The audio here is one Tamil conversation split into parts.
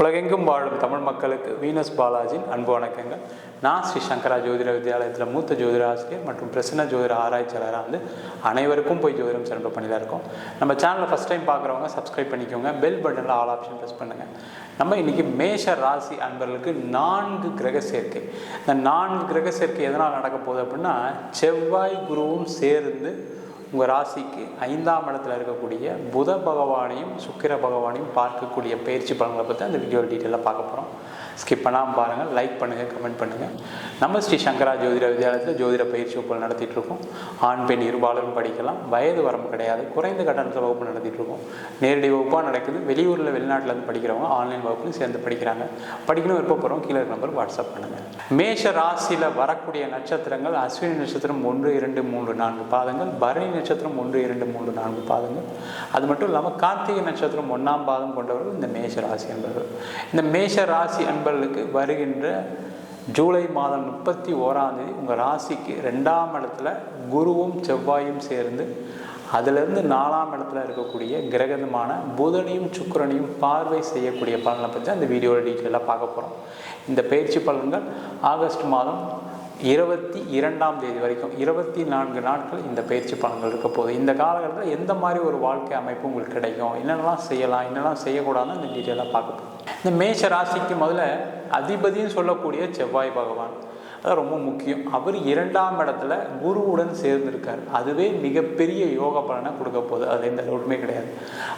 உலகெங்கும் வாழும் தமிழ் மக்களுக்கு வீனஸ் பாலாஜியின் அன்பு வணக்கங்கள். நான் ஸ்ரீ சங்கரா ஜோதிட வித்யாலயத்தில் மூத்த ஜோதிட ஆசிரியர் மற்றும் பிரசன்ன ஜோதிட ஆராய்ச்சியாளராக வந்து அனைவருக்கும் போய் ஜோதிடம் சிறப்பு பண்ணியில் இருக்கோம். நம்ம சேனலில் ஃபஸ்ட் டைம் பார்க்குறவங்க சப்ஸ்கிரைப் பண்ணிக்கோங்க. பெல் பட்டனில் ஆல் ஆப்ஷன் ப்ரெஸ் பண்ணுங்கள் நம்ம இன்றைக்கி மேஷ ராசி அன்பர்களுக்கு நான்கு கிரக சேர்க்கை. இந்த நான்கு கிரக சேர்க்கை எதனால் நடக்க போகுது அப்படின்னா செவ்வாய் குருவும் சேர்ந்து உங்கள் ராசிக்கு ஐந்தாம் இடத்துல இருக்கக்கூடிய புத பகவானையும் சுக்கிர பகவானையும் பார்க்கக்கூடிய பயிற்சி பலன்களை பற்றி அந்த வீடியோ டீட்டெயிலாக பார்க்க போகிறோம் ஸ்கிப் பண்ணாமல் பாருங்கள் லைக் பண்ணுங்கள் கமெண்ட் பண்ணுங்கள் நம்ம ஸ்ரீ சங்கரா ஜோதிட வித்யாலயத்தில் ஜோதிட பயிற்சி வகுப்புகள் நடத்திட்டுருக்கோம் ஆண் பெண் இருபாலரும் படிக்கலாம். வயது வரம்பு கிடையாது. குறைந்த கட்டணத்தில் வகுப்பு நடத்திட்டுருக்கோம் நேரடி வகுப்பாக நடக்குது. வெளியூரில் வெளிநாட்டில் இருந்து படிக்கிறவங்க ஆன்லைன் வகுப்புலையும் சேர்ந்து படிக்கிறாங்க. படிக்கணும் விருப்பப்படுறோம் கீழே நம்பர் வாட்ஸ்அப் பண்ணுங்கள் மேஷ ராசியில் வரக்கூடிய நட்சத்திரங்கள் அஸ்வினி நட்சத்திரம் ஒன்று இரண்டு மூன்று நான்கு பாதங்கள். பரணி நட்சத்திரம் ஒன்று இரண்டு மூன்று நான்கு பாதங்கள். அது மட்டும் இல்லாமல் கார்த்திகை நட்சத்திரம் ஒன்றாம் பாதம் கொண்டவர்கள் இந்த மேஷ ராசி என்பவர்கள். இந்த மேஷ ராசி நண்பர்களுக்கு வருகின்ற ஜூலை மாதம் முப்பத்தி ஓராம் தேதி உங்கள் ராசிக்கு ரெண்டாம் இடத்துல குருவும் செவ்வாயும் சேர்ந்து அதிலிருந்து நாலாம் இடத்துல இருக்கக்கூடிய கிரகதமான புதனையும் சுக்கிரனையும் பார்வை செய்யக்கூடிய பலனை பற்றி அந்த வீடியோவில் டீட்டெயிலாக பார்க்க போகிறோம் இந்த பயிற்சி பலன்கள் ஆகஸ்ட் மாதம் இருபத்தி இரண்டாம் தேதி வரைக்கும் இருபத்தி நான்கு நாட்கள் இந்த பயிற்சி பலன்கள் இருக்க போகுது. இந்த காலகட்டத்தில் எந்த மாதிரி ஒரு வாழ்க்கை அமைப்பு உங்களுக்கு கிடைக்கும்? என்னென்னலாம் செய்யலாம்? என்னெல்லாம் செய்யக்கூடாதுன்னு இந்த டீட்டெயிலாக பார்க்க போகிறோம் இந்த மேஷ ராசிக்கு முதல்ல அதிபதியும் சொல்லக்கூடிய செவ்வாய் பகவான். அது ரொம்ப முக்கியம். அவர் இரண்டாம் இடத்துல குருவுடன் சேர்ந்திருக்கார். அதுவே மிகப்பெரிய யோக பலனை கொடுக்க போகுது. அது எந்த டவுட்டுமே கிடையாது.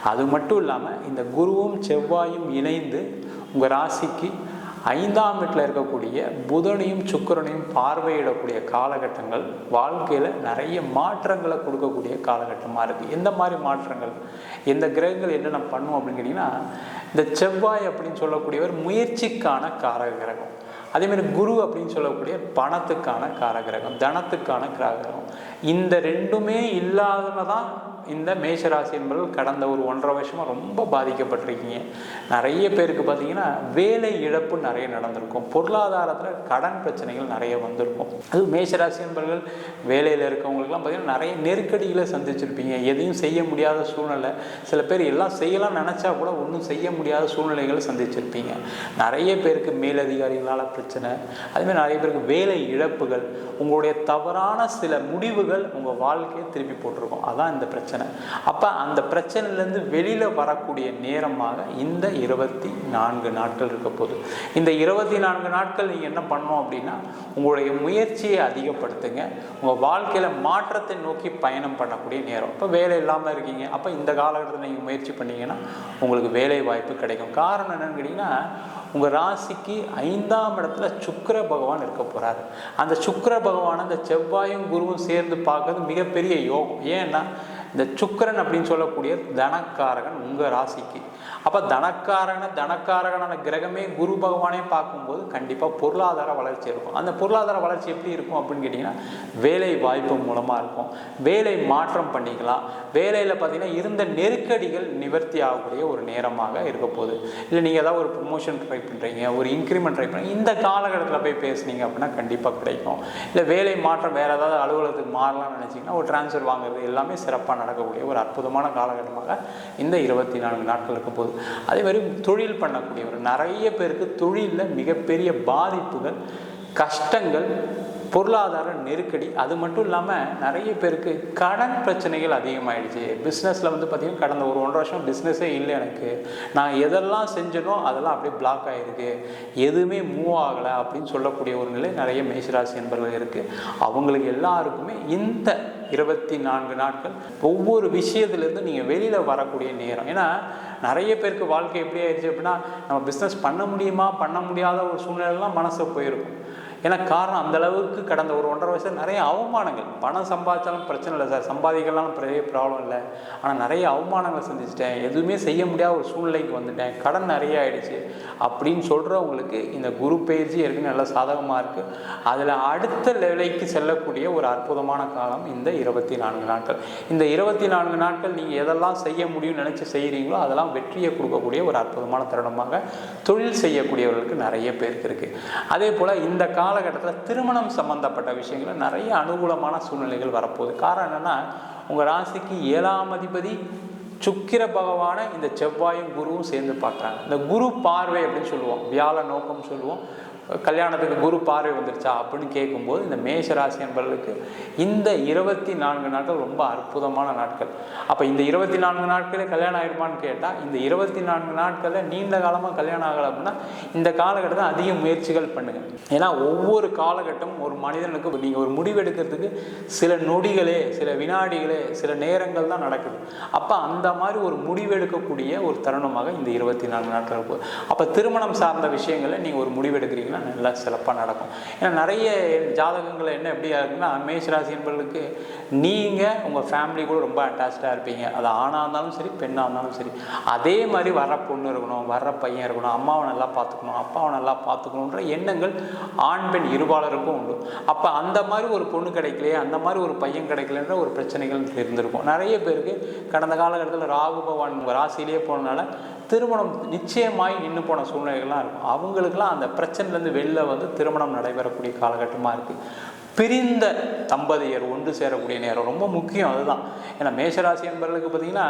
அது மட்டும் இல்லாமல் இந்த குருவும் செவ்வாயும் இணைந்து உங்கள் ராசிக்கு ஐந்தாம் வீட்டில் இருக்கக்கூடிய புதனையும் சுக்கரனையும் பார்வையிடக்கூடிய காலகட்டங்கள் வாழ்க்கையில் நிறைய மாற்றங்களை கொடுக்கக்கூடிய காலகட்டமாக இருக்குது எந்த மாதிரி மாற்றங்கள்? இந்த கிரகங்கள் என்னென்ன பண்ணும் அப்படின்னு கேட்டிங்கன்னா இந்த செவ்வாய் அப்படின்னு சொல்லக்கூடியவர் முயற்சிக்கான காரக கிரகம் அதேமாதிரி குரு அப்படின்னு சொல்லக்கூடிய பணத்துக்கான காரகிரகம் தனத்துக்கான காரகிரகம். இந்த ரெண்டுமே இல்லாதவங்க தான் இந்த மேஷராசி என்பவர்கள் கடந்த ஒரு ஒன்றரை வருஷமாக ரொம்ப பாதிக்கப்பட்டிருக்கீங்க. நிறைய பேருக்கு பார்த்தீங்கன்னா வேலை இழப்பு நிறைய நடந்திருக்கும். பொருளாதாரத்தில் கடன் பிரச்சனைகள் நிறைய வந்திருக்கும். அது மேஷராசி என்பவர்கள் வேலையில் இருக்கவங்களுக்குலாம் பார்த்திங்கன்னா நிறைய நெருக்கடிகளை சந்திச்சிருப்பீங்க. எதையும் செய்ய முடியாத சூழ்நிலை. சில பேர் எல்லாம் செய்யலாம் நினச்சா கூட ஒன்றும் செய்ய முடியாத சூழ்நிலைகளை சந்திச்சிருப்பீங்க. நிறைய பேருக்கு மேலதிகாரிகளால் பிரச்சனை. அதுமாதிரி நிறைய பேருக்கு வேலை இழப்புகள். உங்களுடைய தவறான சில முடிவுகள் உங்கள் வாழ்க்கையை திருப்பி போட்டிருக்கும். அதான் இந்த பிரச்சனை. பிரச்சனை. அப்போ அந்த பிரச்சனையிலேருந்து வெளியில் வரக்கூடிய நேரமாக இந்த இருபத்தி நான்கு நாட்கள் இருக்க போகுது. இந்த இருபத்தி நான்கு நாட்கள் நீங்கள் என்ன பண்ணோம் அப்படின்னா உங்களுடைய முயற்சியை அதிகப்படுத்துங்க. உங்கள் வாழ்க்கையில் மாற்றத்தை நோக்கி பயணம் பண்ணக்கூடிய நேரம். இப்போ வேலை இல்லாமல் இருக்கீங்க. அப்போ இந்த காலகட்டத்தில் நீங்கள் முயற்சி பண்ணீங்கன்னா உங்களுக்கு வேலை வாய்ப்பு கிடைக்கும். காரணம் என்னன்னு கேட்டிங்கன்னா உங்கள் ராசிக்கு ஐந்தாம் இடத்துல சுக்கர பகவான் இருக்க போகிறாரு அந்த சுக்கர பகவான் அந்த செவ்வாயும் குருவும் சேர்ந்து பார்க்கறது மிகப்பெரிய யோகம். ஏன்னா இந்த சுக்கரன் அப்படின்னு சொல்லக்கூடிய தனக்காரகன் உங்கள் ராசிக்கு. அப்போ தனக்காரகனை தனக்காரகனான கிரகமே குரு பகவானே பார்க்கும்போது கண்டிப்பாக பொருளாதார வளர்ச்சி இருக்கும். அந்த பொருளாதார வளர்ச்சி எப்படி இருக்கும் அப்படின்னு கேட்டிங்கன்னா வேலை வாய்ப்பு மூலமாக இருக்கும். வேலை மாற்றம் பண்ணிக்கலாம். வேலையில் பார்த்தீங்கன்னா இருந்த நெருக்கடிகள் நிவர்த்தி ஆகக்கூடிய ஒரு நேரமாக இருக்க போகுது. இல்லை நீங்கள் ஏதாவது ஒரு ப்ரொமோஷன் ட்ரை பண்ணுறீங்க ஒரு இன்க்ரிமெண்ட் ட்ரை பண்ணுறீங்க இந்த காலகட்டத்தில் போய் பேசுனீங்க அப்படின்னா கண்டிப்பாக கிடைக்கும். இல்லை வேலை மாற்றம் வேறு ஏதாவது அலுவலகத்துக்கு மாறலாம்னு நினச்சிங்கன்னா ஒரு ட்ரான்ஸ்ஃபர் வாங்குறது எல்லாமே சிறப்பான சிறப்பாக நடக்கக்கூடிய ஒரு அற்புதமான காலகட்டமாக இந்த இருபத்தி நான்கு நாட்கள் இருக்க போகுது. அதே மாதிரி தொழில் பண்ணக்கூடியவர் நிறைய பேருக்கு தொழிலில் மிகப்பெரிய பாதிப்புகள் கஷ்டங்கள் பொருளாதார நெருக்கடி. அது மட்டும் இல்லாமல் நிறைய பேருக்கு கடன் பிரச்சனைகள் அதிகமாகிடுச்சு பிஸ்னஸில் வந்து பார்த்திங்கன்னா கடந்த ஒரு ஒன்றரை வருஷம் பிஸ்னஸே இல்லை எனக்கு. நான் எதெல்லாம் செஞ்சனோ அதெல்லாம் அப்படியே பிளாக் ஆகிருக்கு எதுவுமே மூவ் ஆகலை அப்படின்னு சொல்லக்கூடிய ஒரு நிலை நிறைய மேஷராசி என்பவர்கள் இருக்குது அவங்களுக்கு எல்லாருக்குமே இந்த இருபத்தி நான்கு நாட்கள் ஒவ்வொரு விஷயத்துலேருந்து நீங்கள் வெளியில் வரக்கூடிய நேரம். ஏன்னா நிறைய பேருக்கு வாழ்க்கை எப்படி ஆயிடுச்சு அப்படின்னா நம்ம பிஸ்னஸ் பண்ண முடியுமா பண்ண முடியாத ஒரு சூழ்நிலைலாம் மனசு போயிருக்கும். ஏன்னா காரணம் அந்த அளவுக்கு கடந்த ஒரு ஒன்றரை வருஷம் நிறைய அவமானங்கள். பணம் சம்பாதிச்சாலும் பிரச்சனை இல்லை சார். சம்பாதிக்கலாம் பெரிய ப்ராப்ளம் இல்லை. ஆனால் நிறைய அவமானங்களை சந்திச்சிட்டேன். எதுவுமே செய்ய முடியாத ஒரு சூழ்நிலைக்கு வந்துட்டேன். கடன் நிறைய ஆயிடுச்சு. அப்படின்னு சொல்கிறவங்களுக்கு இந்த குரு பயிற்சி ஏற்கனவே நல்லா சாதகமாக இருக்குது அதில் அடுத்த லெவலைக்கு செல்லக்கூடிய ஒரு அற்புதமான காலம் இந்த இருபத்தி நான்கு நாட்கள். இந்த இருபத்தி நான்கு நாட்கள் நீங்கள் எதெல்லாம் செய்ய முடியும்னு நினச்சி செய்கிறீங்களோ அதெல்லாம் வெற்றியை கொடுக்கக்கூடிய ஒரு அற்புதமான தருணமாக தொழில் செய்யக்கூடியவர்களுக்கு நிறைய பேருக்கு இருக்குது அதே போல் இந்த கா காலகட்டத்தில் திருமணம் சம்பந்தப்பட்ட விஷயங்களில் நிறைய அனுகூலமான சூழ்நிலைகள் வரப்போகுது. காரணம் என்னென்னா உங்கள் ராசிக்கு ஏழாம் அதிபதி சுக்கிர பகவானை இந்த செவ்வாயும் குருவும் சேர்ந்து பார்க்குறாங்க இந்த குரு பார்வை அப்படின்னு சொல்லுவோம். வியாழ நோக்கம் சொல்லுவோம். கல்யாணத்துக்கு குரு பார்வை வந்துருச்சா அப்படின்னு கேட்கும்போது இந்த மேஷராசி என்பவர்களுக்கு இந்த இருபத்தி நான்கு நாட்கள் ரொம்ப அற்புதமான நாட்கள். அப்போ இந்த இருபத்தி நான்கு நாட்களே கல்யாணம் ஆயிருமான்னு கேட்டால் இந்த இருபத்தி நான்கு நாட்களில் நீண்ட காலமாக கல்யாணம் ஆகலை அப்படின்னா இந்த காலகட்டத்தில் அதிக முயற்சிகள் பண்ணுங்கள் ஏன்னா ஒவ்வொரு காலகட்டமும் ஒரு மனிதனுக்கு நீங்கள் ஒரு முடிவு எடுக்கிறதுக்கு சில நொடிகளே சில வினாடிகளே சில நேரங்கள் தான் நடக்குது. அப்போ அந்த மாதிரி ஒரு முடிவெடுக்கக்கூடிய ஒரு தருணமாக இந்த இருபத்தி நாலு நாட்கள் இருக்கும் அப்போ திருமணம் சார்ந்த விஷயங்களில் நீங்கள் ஒரு முடிவு எடுக்கிறீங்கன்னா நல்லா சிறப்பாக நடக்கும். ஏன்னா நிறைய ஜாதகங்கள் என்ன எப்படியா இருக்குன்னா மேஷராசி என்பவர்களுக்கு நீங்கள் உங்கள் ஃபேமிலி கூட ரொம்ப அட்டாச்சாக இருப்பீங்க. அது ஆணாக இருந்தாலும் சரி பெண்ணாக இருந்தாலும் சரி. அதே மாதிரி வர பொண்ணு இருக்கணும் வர்ற பையன் இருக்கணும் அம்மாவை நல்லா பார்த்துக்கணும் அப்பாவை நல்லா பார்த்துக்கணுன்ற எண்ணங்கள் ஆண் பெண் இருபாலருக்கும் உண்டு. அப்போ அந்த மாதிரி ஒரு பொண்ணு கிடைக்கலையே அந்த மாதிரி ஒரு பையன் கிடைக்கலன்ற ஒரு பிரச்சனைகள் இருந்திருக்கும். நிறைய பேருக்கு கடந்த காலகட்டத்தில் ராகு பகவான் ராசியிலேயே போனதுனால திருமணம் நிச்சயமாய் நின்று போன சூழ்நிலைகள்லாம் இருக்கும். அவங்களுக்கெல்லாம் அந்த பிரச்சனைலேருந்து வெளில வந்து திருமணம் நடைபெறக்கூடிய காலகட்டமாக இருக்குது பிரிந்த தம்பதியர் ஒன்று சேரக்கூடிய நேரம் ரொம்ப முக்கியம் அதுதான். ஏன்னா மேஷராசி என்பவர்களுக்கு பார்த்தீங்கன்னா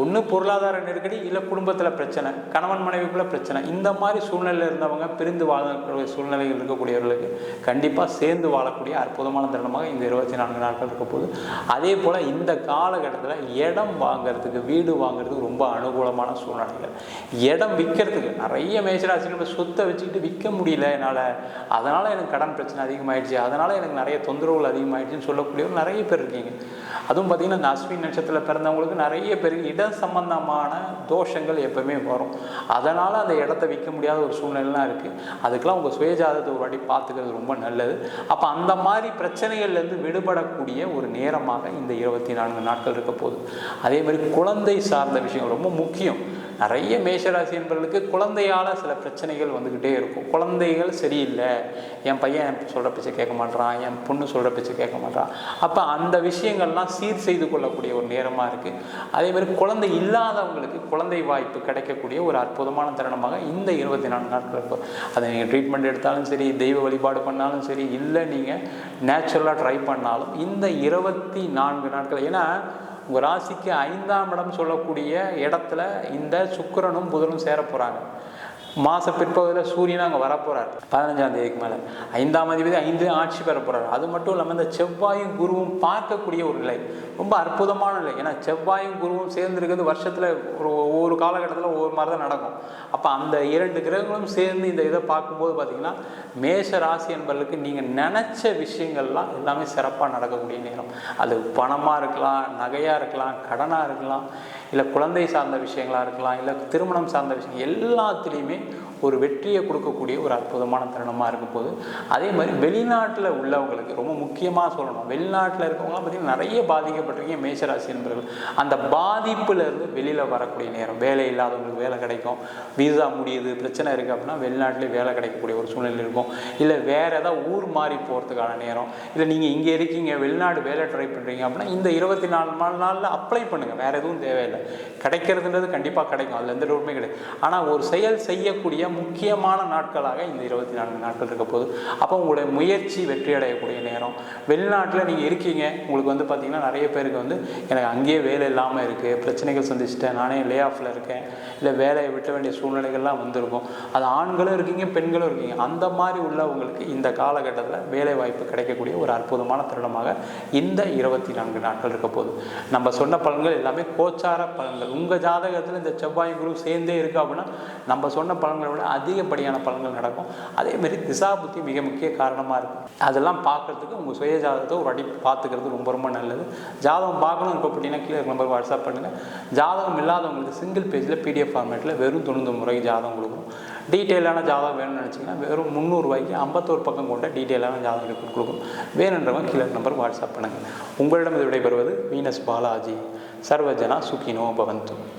ஒன்று பொருளாதார நெருக்கடி இல்லை குடும்பத்தில் பிரச்சனை கணவன் மனைவிக்குள்ள பிரச்சனை. இந்த மாதிரி சூழ்நிலையில் இருந்தவங்க பிரிந்து வாழக்கூடிய சூழ்நிலைகள் இருக்கக்கூடியவர்களுக்கு கண்டிப்பாக சேர்ந்து வாழக்கூடிய அற்புதமான தருணமாக இந்த இருபத்தி நான்கு நாட்கள் இருக்க போகுது. அதே போல் இந்த காலகட்டத்தில் இடம் வாங்குறதுக்கு வீடு வாங்குறதுக்கு ரொம்ப அனுகூலமான சூழ்நிலைகள். இடம் விற்கிறதுக்கு நிறைய மேஷராசிகள் சொத்தை வச்சுக்கிட்டு விற்க முடியல என்னால். அதனால் எனக்கு கடன் பிரச்சனை அதிகமாயிடுச்சு. அதனால் எனக்கு நிறைய தொந்தரவுகள் அதிகமாயிடுச்சுன்னு சொல்லக்கூடியவங்க நிறைய பேர் இருக்கீங்க. அதுவும் பார்த்திங்கன்னா இந்த அஸ்வின் நட்சத்திரத்தில் பிறந்தவங்களுக்கு நிறைய பேர் இட சம்பந்தமான தோஷங்கள் எப்பவுமே வரும். அதனால் அந்த இடத்த விற்க முடியாத ஒரு சூழ்நிலைலாம் இருக்குது அதுக்கெலாம் உங்கள் சுயஜாதத்தை ஒரு வாட்டி பார்த்துக்கிறது ரொம்ப நல்லது. அப்போ அந்த மாதிரி பிரச்சனைகள்லேருந்து விடுபடக்கூடிய ஒரு நேரமாக இந்த இருபத்தி நான்கு நாட்கள் இருக்க போகுது. அதே மாதிரி குழந்தை சார்ந்த விஷயம் ரொம்ப முக்கியம். நிறைய மேஷராசி என்பவர்களுக்கு குழந்தையால் சில பிரச்சனைகள் வந்துக்கிட்டே இருக்கும். குழந்தைகள் சரியில்லை. என் பையன் சொல்கிற பேச்சை கேட்க மாட்டான் என் பொண்ணு சொல்கிற பேச்சை கேட்க மாட்றான். அப்போ அந்த விஷயங்கள்லாம் சீர் செய்து கொள்ளக்கூடிய ஒரு நேரமாக இருக்குது அதே மாதிரி குழந்தை இல்லாதவங்களுக்கு குழந்தை வாய்ப்பு கிடைக்கக்கூடிய ஒரு அற்புதமான தருணமாக இந்த இருபத்தி நாலு நாட்கள் இருக்கும். அதை நீங்கள் ட்ரீட்மெண்ட் எடுத்தாலும் சரி தெய்வ வழிபாடு பண்ணாலும் சரி இல்லை நீங்கள் நேச்சுரலாக ட்ரை பண்ணாலும் இந்த இருபத்தி நான்கு நாட்கள் ஏன்னா உங்கள் ராசிக்கு ஐந்தாம் இடம் சொல்லக்கூடிய இடத்துல இந்த சுக்கிரனும் புதனும் சேர போகிறாங்க மாத பிற்பகுதியில் சூரியன் அங்கே வரப்போகிறார் பதினஞ்சாம் தேதிக்கு மேலே. ஐந்தாம் அதிபதி ஐந்து ஆட்சி பெற போகிறார் அது மட்டும் இல்லாமல் இந்த செவ்வாயும் குருவும் பார்க்கக்கூடிய ஒரு நிலை. ரொம்ப அற்புதமான நிலை. ஏன்னா செவ்வாயும் குருவும் சேர்ந்துருக்கிறது வருஷத்தில் ஒரு ஒவ்வொரு காலகட்டத்தில் ஒவ்வொரு மாதிரி தான் நடக்கும். அப்போ அந்த இரண்டு கிரகங்களும் சேர்ந்து இந்த இதை பார்க்கும்போது பார்த்திங்கன்னா மேஷ ராசி என்பதற்கு நீங்கள் நினச்ச விஷயங்கள்லாம் எல்லாமே சிறப்பாக நடக்கக்கூடிய நேரம். அது பணமாக இருக்கலாம் நகையாக இருக்கலாம் கடனாக இருக்கலாம். இல்லை குழந்தை சார்ந்த விஷயங்களாக இருக்கலாம் இல்லை திருமணம் சார்ந்த விஷயம் எல்லாத்துலேயுமே ஒரு வெற்றியை கொடுக்கக்கூடிய ஒரு அற்புதமான தருணமாக இருக்கும் போது அதே மாதிரி வெளிநாட்டில் உள்ளவங்களுக்கு ரொம்ப முக்கியமாக சொல்லணும். வெளிநாட்டில் இருக்கவங்களாம் பார்த்திங்கன்னா நிறைய பாதிக்கப்பட்டிருக்கீங்க மேஷராசி என்பவர்கள். அந்த பாதிப்புலேருந்து வெளியில் வரக்கூடிய நேரம் வேலை இல்லாதவங்களுக்கு வேலை கிடைக்கும். வீசா முடியுது பிரச்சனை இருக்குது அப்படின்னா வெளிநாட்டிலே வேலை கிடைக்கக்கூடிய ஒரு சூழ்நிலை இருக்கும். இல்லை வேறு ஏதாவது ஊர் மாறி போகிறதுக்கான நேரம் இல்லை நீங்கள் இங்கே இருக்கீங்க வெளிநாடு வேலை ட்ரை பண்ணுறீங்க அப்படின்னா இந்த இருபத்தி நாலு நாள் நாளில் அப்ளை பண்ணுங்கள் வேறு எதுவும் தேவையில்லை. கிடைக்கிறதுன்றது கண்டிப்பாக கிடைக்கும். அதில் எந்த டவுட்டுமே கிடையாது. ஆனால் ஒரு செயல் செய்யக்கூடிய முக்கியமான நாட்களாக இந்த இருபத்தி நான்கு நாட்கள் இருக்க போது அப்போ உங்களுடைய முயற்சி வெற்றி அடையக்கூடிய நேரம். வெளிநாட்டில் நீங்கள் இருக்கீங்க. உங்களுக்கு வந்து பார்த்திங்கன்னா நிறைய பேருக்கு வந்து எனக்கு அங்கேயே வேலை இல்லாமல் இருக்குது பிரச்சனைகள் சந்திச்சிட்டேன். நானே லே ஆஃபில் இருக்கேன். இல்லை வேலையை விட்ட வேண்டிய சூழ்நிலைகள்லாம் வந்திருக்கும். அது ஆண்களும் இருக்கீங்க பெண்களும் இருக்கீங்க. அந்த மாதிரி உள்ளவங்களுக்கு இந்த காலகட்டத்தில் வேலை வாய்ப்பு கிடைக்கக்கூடிய ஒரு அற்புதமான தருணமாக இந்த இருபத்தி நான்கு நாட்கள் இருக்க போகுது. நம்ம சொன்ன பலன்கள் எல்லாமே கோச்சார பலன்கள். உங்கள் ஜாதகத்தில் இந்த செவ்வாய் குரு சேர்ந்தே இருக்குது அப்படின்னா நம்ம சொன்ன பலன்களை விட அதிகப்படியான பலன்கள் நடக்கும். அதேமாரி திசா புத்தி மிக முக்கிய காரணமாக இருக்கும். அதெல்லாம் பார்க்குறதுக்கு உங்கள் சுய ஜாதகத்தை ஒரு அடி பார்த்துக்கிறது ரொம்ப ரொம்ப நல்லது. ஜாதகம் பார்க்கணும் இப்போ அப்படின்னா கீழே நம்பர் வாட்ஸ்அப் பண்ணுங்கள் ஜாதகம் இல்லாதவங்களுக்கு சிங்கிள் பேஜில் பிடிஎஃப் ஃபார்மேட்டில் வெறும் தொண்ணூறு முறைக்கு ஜாதகம் கொடுக்கும் டீட்டெயிலான ஜாதகம் வேணும்னு நினச்சிங்கன்னா வெறும் முந்நூறுரூவாய்க்கு ஐம்பத்தோரு பக்கம் கொண்ட டீட்டெயிலான ஜாதகம் ரிப்போர்ட் கொடுக்கும் வேணுன்றவங்க கீழே நம்பர் வாட்ஸ்அப் பண்ணுங்கள் உங்களிடம் இது விடைபெறுவது வீனஸ் பாலாஜி. सर्वजना सुखिनो भवंतु